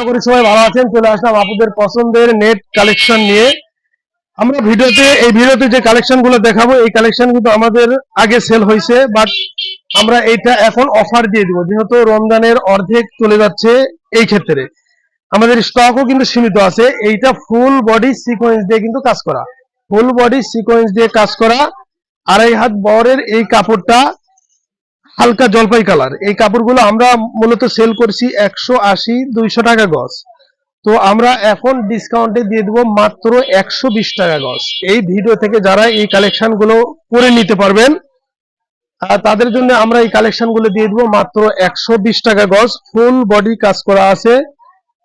আশা করি সবাই ভালো আছেন, চলে আসলাম আপুদের পছন্দের নেট কালেকশন নিয়ে। আমরা ভিডিওতে, এই ভিডিওতে যে কালেকশনগুলো দেখাবো, এই কালেকশন কিন্তু আমাদের আগে সেল হয়েছে বাট আমরা এটা এখন অফার দিয়ে দিব। যেহেতু রমজানের অর্ধেক চলে যাচ্ছে এই ক্ষেত্রে। আমাদের স্টকও কিন্তু সীমিত আছে। এইটা ফুল বডি সিকোয়েন্স দিয়ে কিন্তু কাজ করা। ফুল বডি সিকোয়েন্স দিয়ে কাজ করা। আড়াই হাত বরের এই কাপড়টা হালকা জলপাই কালার এই কাপড়গুলো আমরা মূলত সেল করছি একশো আশি, দুইশো টাকা গজ। তো আমরা এখন ডিসকাউন্টে দিয়ে দেবো মাত্র একশো বিশ টাকা গজ। এই ভিডিও থেকে যারা এই কালেকশনগুলো করে নিতে পারবেন তাদের জন্য আমরা এই কালেকশনগুলো দিয়ে দেবো মাত্র একশো বিশ টাকা গজ। ফুল বডি কাজ করা আছে।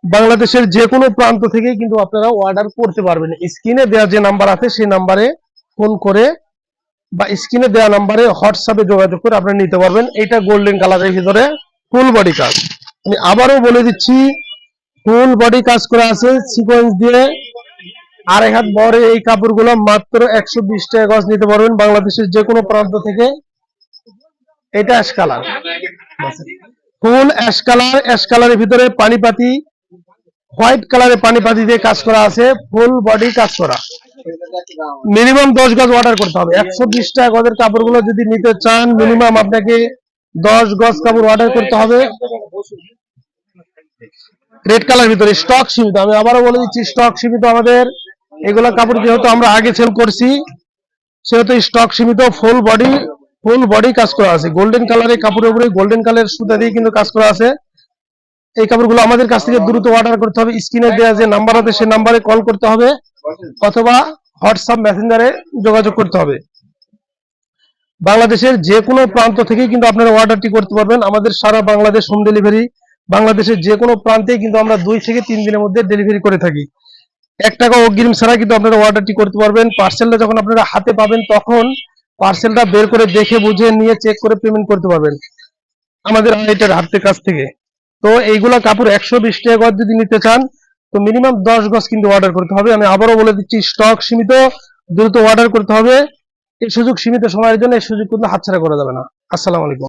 বাংলাদেশের যে কোনো প্রান্ত থেকে কিন্তু আপনারা অর্ডার করতে পারবেন। স্ক্রিনে দেওয়া যে নাম্বার আছে, সেই নাম্বারে ফোন করে বা স্ক্রিনে দেওয়া নাম্বারে হোয়াটসঅ্যাপে যোগাযোগ করে আপনারা নিতে পারবেন। এটা গোল্ডেন কালারের ভিতরে ফুল বডি কাজ। আমি আবারও বলে দিচ্ছি, ফুল বডি কাজ করা আছে সিকোয়েন্স দিয়ে। আড়াই হাত বরে এই কাপড়গুলো মাত্র একশো বিশ টাকা গজ নিতে পারবেন বাংলাদেশের যে কোনো প্রান্ত থেকে। এটা ash colour. Full ash colour, ash কালারের ভিতরে পানিপাতি, হোয়াইট কালারের পানিপাতি দিয়ে কাজ করা আছে। ফুল বডি কাজ করা। মিনিমাম দশ গজ অর্ডার করতে হবে। একশো বিশ টাকা গজের কাপড়গুলো যদি নিতে চান মিনিমাম আপনাকে দশ গজ কাপড় অর্ডার করতে হবে। রেড কালার ভিতরে স্টক সীমিত। আমি আবারও বলে দিচ্ছি স্টক সীমিত আমাদের। এগুলো কাপড় যেহেতু আমরা আগে সেল করছি, সেহেতু স্টক সীমিত ফুল বডি ফুল বডি কাজ করা আছে। গোল্ডেন কালারের কাপড়ের উপরে গোল্ডেন কালারের সুতা দিয়ে কিন্তু কাজ করা আছে। এই কাপড়গুলো আমাদের কাছ থেকে দ্রুত অর্ডার করতে হবে। স্ক্রিনে দেওয়া যে নাম্বার আছে, সেই নাম্বারে কল করতে হবে অথবা হোয়াটসঅ্যাপ মেসেঞ্জারে যোগাযোগ করতে হবে। বাংলাদেশের যে কোনো প্রান্ত থেকে কিন্তু আপনারা অর্ডারটি করতে পারবেন। আমাদের সারা বাংলাদেশ হোম ডেলিভারি বাংলাদেশের যে কোনো প্রান্তে কিন্তু আমরা দুই থেকে তিন দিনের মধ্যে ডেলিভারি করে থাকি। এক টাকা অগ্রিম ছাড়া কিন্তু আপনারা অর্ডারটি করতে পারবেন। পার্সেলটা যখন আপনারা হাতে পাবেন, তখন পার্সেলটা বের করে দেখে বুঝে নিয়ে চেক করে পেমেন্ট করতে পারবেন। আমাদের হাতের কাছ থেকে। তো এইগুলা কাপড় একশো বিশ টাকা যদি নিতে চান, তো মিনিমাম দশ গজ কিন্তু অর্ডার করতে হবে। আমি আবারও বলে দিচ্ছি স্টক সীমিত, দ্রুত অর্ডার করতে হবে। এই সুযোগ সীমিত সময়ের জন্য এই সুযোগ কিন্তু হাতছাড়া করা যাবে না। আসসালামু আলাইকুম।